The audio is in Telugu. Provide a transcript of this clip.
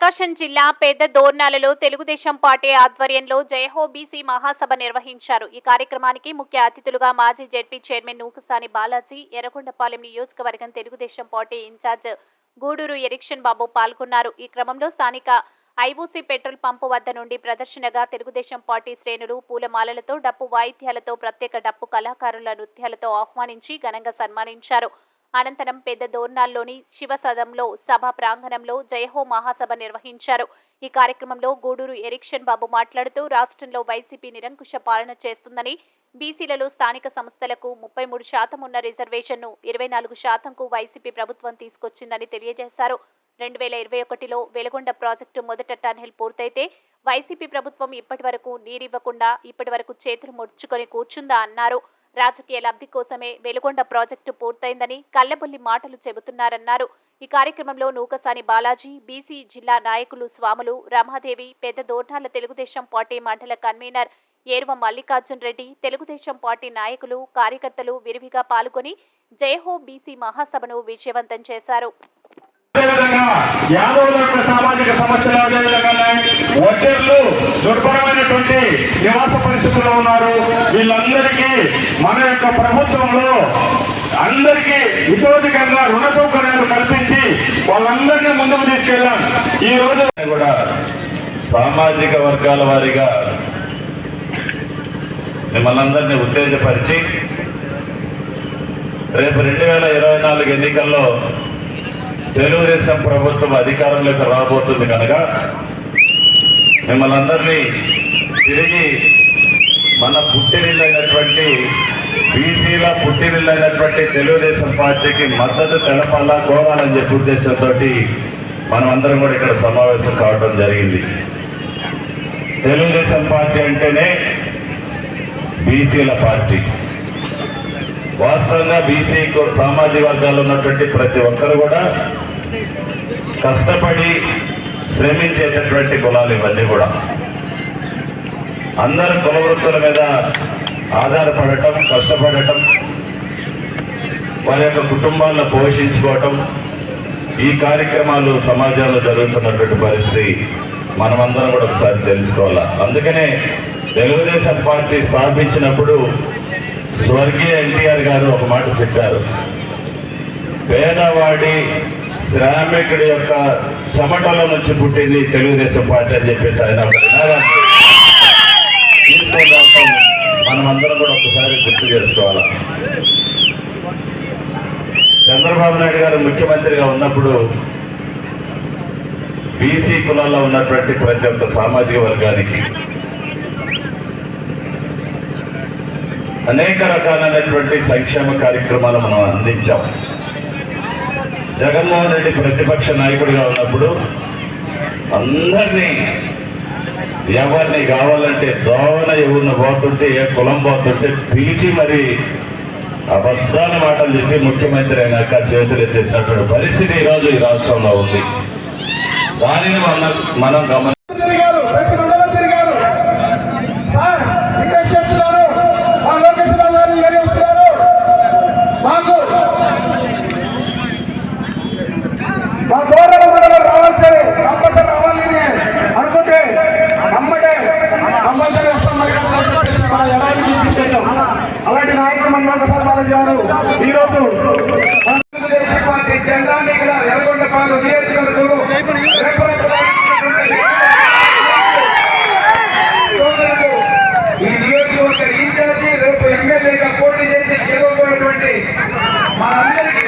ప్రకాశం జిల్లా పెద్ద దోర్నాలలో తెలుగుదేశం పార్టీ ఆధ్వర్యంలో జయహో బీసీ మహాసభ నిర్వహించారు. ఈ కార్యక్రమానికి ముఖ్య అతిథులుగా మాజీ జెడ్పీ చైర్మన్ నూకసాని బాలాజీ ఎర్రగొండపాలెం నియోజకవర్గం Telugu Desam party incharge Gudur erection Babu పాల్గొన్నారు. ఈ క్రమంలో స్థానిక ఐఓసీ పెట్రోల్ పంపు వద్ద నుండి ప్రదర్శనగా తెలుగుదేశం పార్టీ శ్రేణులు పూలమాలలతో డప్పు వాయిద్యాలతో ప్రత్యేక డప్పు కళాకారుల నృత్యాలతో ఆహ్వానించి ఘనంగా సన్మానించారు. అనంతరం పెద్ద దోర్నాల్లోని శివసదంలో సభ ప్రాంగణంలో జయహో మహాసభ నిర్వహించారు. ఈ కార్యక్రమంలో గూడూరు ఎరిక్షన్ బాబు మాట్లాడుతూ రాష్ట్రంలో వైసీపీ నిరంకుశ పాలన చేస్తుందని బీసీలలో స్థానిక సంస్థలకు ముప్పై మూడు శాతం ఉన్న రిజర్వేషన్ను ఇరవై నాలుగు శాతంకు వైసీపీ ప్రభుత్వం తీసుకొచ్చిందని తెలియజేశారు. రెండు వేల ఇరవై ఒకటిలో వెలుగొండ ప్రాజెక్టు మొదట టన్నెల్ పూర్తయితే వైసీపీ ప్రభుత్వం ఇప్పటి వరకు నీరివ్వకుండా ఇప్పటి వరకు చేతులు ముడుచుకొని కూర్చుందా అన్నారు. రాజకీయ లబ్ధి కోసమే వెలుగొండ ప్రాజెక్టు పూర్తయిందని కల్లబొల్లి మాటలు చెబుతున్నారన్నారు. ఈ కార్యక్రమంలో నూకసాని బాలాజీ బీసీ జిల్లా నాయకులు స్వాములు రమాదేవి పెద్ద దోర్నాల తెలుగుదేశం పార్టీ మండల కన్వీనర్ ఏర్వ మల్లికార్జున్ రెడ్డి తెలుగుదేశం పార్టీ నాయకులు కార్యకర్తలు విరివిగా పాల్గొని జయహో బీసీ మహాసభను విజయవంతం చేశారు. అదేవిధంగా యాదవుల యొక్క సామాజిక సమస్యలు అదేవిధంగా దుర్భరమైనటువంటి నివాస పరిస్థితుల్లో ఉన్నారు. వీళ్ళందరికీ మన యొక్క ప్రభుత్వంలో అందరికీ ఇతోధికంగా రుణ సౌకర్యాలు కల్పించి వాళ్ళందరినీ ముందుకు తీసుకెళ్ళాం. ఈ రోజు కూడా సామాజిక వర్గాల వారీగా మిమ్మల్ని అందరినీ ఉత్తేజపరిచి రేపు రెండు వేల ఇరవై నాలుగు ఎన్నికల్లో తెలుగుదేశం ప్రభుత్వం అధికారంలోకి రాబోతుంది కనుక మిమ్మల్ని అందరినీ తిరిగి మన పుట్టినిల్లైనటువంటి బీసీల పుట్టినిల్లైనటువంటి తెలుగుదేశం పార్టీకి మద్దతు తెలపాలా కోరాలని చెప్పే ఉద్దేశంతో మనం అందరం కూడా ఇక్కడ సమావేశం కావడం జరిగింది. తెలుగుదేశం పార్టీ అంటేనే బీసీల పార్టీ. వాస్తవంగా బీసీ సామాజిక వర్గాల్లో ఉన్నటువంటి ప్రతి ఒక్కరు కూడా కష్టపడి శ్రమించేటటువంటి కులాలు ఇవన్నీ కూడా. అందరు కుల వృత్తుల మీద ఆధారపడటం కష్టపడటం వారి యొక్క కుటుంబాలను పోషించుకోవటం ఈ కార్యక్రమాలు సమాజంలో జరుగుతున్నటువంటి పరిస్థితి మనమందరం కూడా ఒకసారి తెలుసుకోవాలి? అందుకనే తెలుగుదేశం పార్టీ స్థాపించినప్పుడు స్వర్గీయ ఎన్టీఆర్ గారు ఒక మాట చెప్పారు. పేదవాడి శ్రామికుడి యొక్క చెమటలో నుంచి పుట్టింది తెలుగుదేశం పార్టీ అని చెప్పేసి ఆయన మనమందరం కూడా ఒకసారి గుర్తు చేసుకోవాలి. చంద్రబాబు నాయుడు గారు ముఖ్యమంత్రిగా ఉన్నప్పుడు బీసీ కులాల్లో ఉన్నటువంటి ప్రతి ఒక్క సామాజిక వర్గానికి అనేక రకాలైనటువంటి సంక్షేమ కార్యక్రమాలు మనం అందించాం. జగన్మోహన్ రెడ్డి ప్రతిపక్ష నాయకుడిగా ఉన్నప్పుడు అందరినీ ఎవరిని కావాలంటే దోవన ఎవరిని పోతుంటే ఏ కులం పోతుంటే పిలిచి మరి అబద్ధాల మాటలు చెప్పి ముఖ్యమంత్రి అయినాక చేతులు ఎత్తేసినటువంటి పరిస్థితి ఈరోజు ఈ రాష్ట్రంలో ఉంది. దానిని మనం మనం గమని రామరాజు గారు ఈరోజు తెలుగుదేశం పార్టీ జెండాన్ని ఇక్కడ ఎర్రగొండపాలు నియోజకవర్గంలో ఈ ఇన్ఛార్జి రేపు ఎమ్మెల్యేగా పోటీ చేసి గెలవబోయేటువంటి మనందరికీ